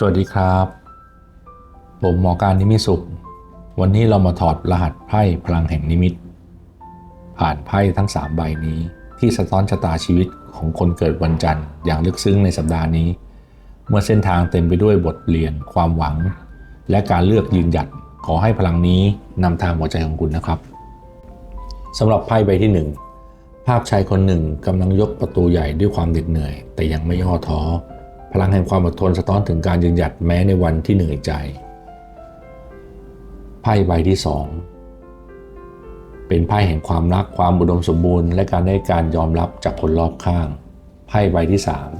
สวัสดีครับ ผมหมอการนิมิตสุข วันนี้เรามาถอดรหัสไพ่พลังแห่งนิมิต ผ่านไพ่ทั้ง 3 ใบนี้ ที่สะท้อนชะตาชีวิตของคนเกิดวันจันทร์อย่างลึกซึ้งในสัปดาห์นี้ เมื่อเส้นทางเต็มไปด้วยบทเรียน ความหวัง และการเลือกยืนหยัดขอให้พลังนี้นำทางหัวใจของคุณนะครับสำหรับไพ่ใบที่ 1 ภาพชายคนหนึ่งกำลังยกประตูใหญ่ด้วยความเหน็ดเหนื่อย แต่ยังไม่ย่อท้อ พลังแห่งความอดทนสะท้อนถึงการยืนหยัดแม้ในวันที่เหนื่อยใจ ไพ่ใบที่สองเป็นไพ่แห่งความรักความอุดมสมบูรณ์ และการได้การยอมรับจากคนรอบข้าง ไพ่ใบที่สาม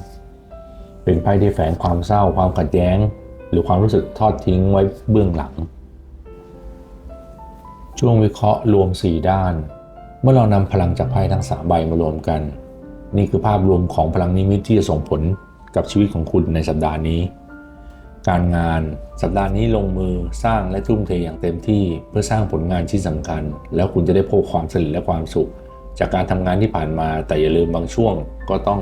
เป็นไพ่ที่แฝงความเศร้า ความขัดแย้ง หรือความรู้สึกทอดทิ้งไว้เบื้องหลัง ช่วงวิเคราะห์รวม 4 ด้าน เมื่อเรานำพลังจากไพ่ทั้งสามใบมารวมกัน นี่คือภาพรวมของพลังนิมิตที่จะส่งผล กับชีวิตของคุณในสัปดาห์นี้ การงานสัปดาห์นี้ลงมือสร้างและทุ่มเทอย่างเต็มที่เพื่อสร้างผลงานที่สำคัญ แล้วคุณจะได้พบความสำเร็จและความสุข จากการทำงานที่ผ่านมา แต่อย่าลืมบางช่วงก็ต้อง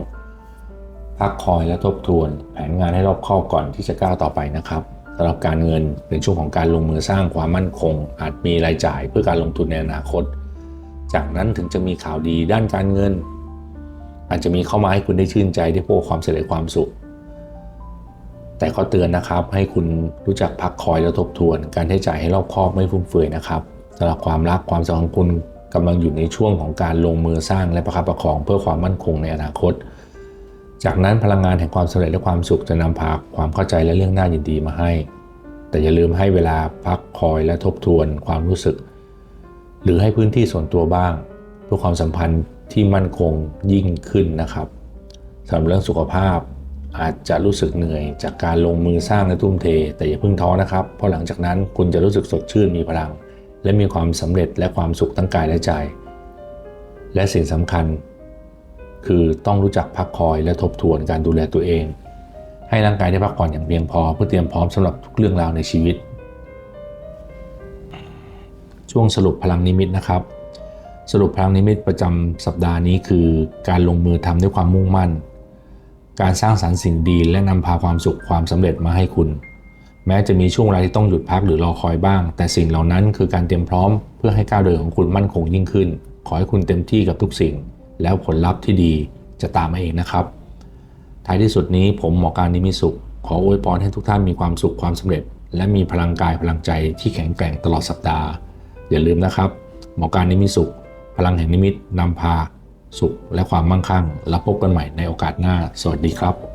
พักคอยและทบทวน แผนงานให้รอบคอบก่อนที่จะก้าวต่อไปนะครับสำหรับการเงินเป็นช่วงของการลงมือสร้างความมั่นคง อาจมีรายจ่ายเพื่อการลงทุนในอนาคต จากนั้นถึงจะมีข่าวดีด้านการเงิน อาจจะมีเข้ามาให้คุณได้ชื่นใจได้พบความสร็จความสุข แต่ก็เตือนนะครับให้คุณรู้จักพักคอยและทบทวน การใช้จ่ายให้รอบคอบไม่ฟุ่มเฟือยนะครับสำหรับความรักความสัมพันธ์ของคุณกำลังอยู่ในช่วงของการลงมือสร้างและประคับประคองเพื่อความมั่นคงในอนาคต จากนั้นพลังงานแห่งความสำเร็จและความสุขจะนำพาความเข้าใจและเรื่องน่ายินดีมาให้ แต่อย่าลืมให้เวลาพักคอยและทบทวนความรู้สึก หรือให้พื้นที่ส่วนตัวบ้าง เพื่อความสัมพันธ์ ที่มั่นคงยิ่งขึ้นนะครับสำหรับเรื่องสุขภาพอาจจะรู้สึกเหนื่อยจากการลงมือสร้างและทุ่มเท แต่อย่าเพิ่งท้อนะครับ เพราะหลังจากนั้นคุณจะรู้สึกสดชื่นมีพลัง และมีความสำเร็จและความสุขทั้งกายและใจ และสิ่งสำคัญ คือต้องรู้จักพักคอยและทบทวนการดูแลตัวเอง ให้ร่างกายได้พักผ่อนอย่างเพียงพอ เพื่อเตรียมพร้อมสำหรับทุกเรื่องราวในชีวิต ช่วงสรุปพลังนิมิตนะครับ สรุปพลังนิมิตประจำสัปดาห์นี้คือการลงมือทำด้วยความมุ่งมั่น การสร้างสรรค์สิ่งดีและนำพาความสุขความสำเร็จมาให้คุณ แม้จะมีช่วงเวลาที่ต้องหยุดพักหรือรอคอยบ้าง แต่สิ่งเหล่านั้นคือการเตรียมพร้อมเพื่อให้ก้าวเดินของคุณมั่นคงยิ่งขึ้น ขอให้คุณเต็มที่กับทุกสิ่ง แล้วผลลัพธ์ที่ดีจะตามมาเองนะครับ ท้ายที่สุดนี้ผมหมอการนิมิสุข ขออวยพรให้ทุกท่านมีความสุขความสำเร็จ และมีพลังกายพลังใจที่แข็งแกร่งตลอดสัปดาห์ อย่าลืมนะครับ หมอการนิมิสุข พลังแห่งนิมิตนำพาสุขและความมั่งคั่ง แล้วพบกันใหม่ในโอกาสหน้า สวัสดีครับ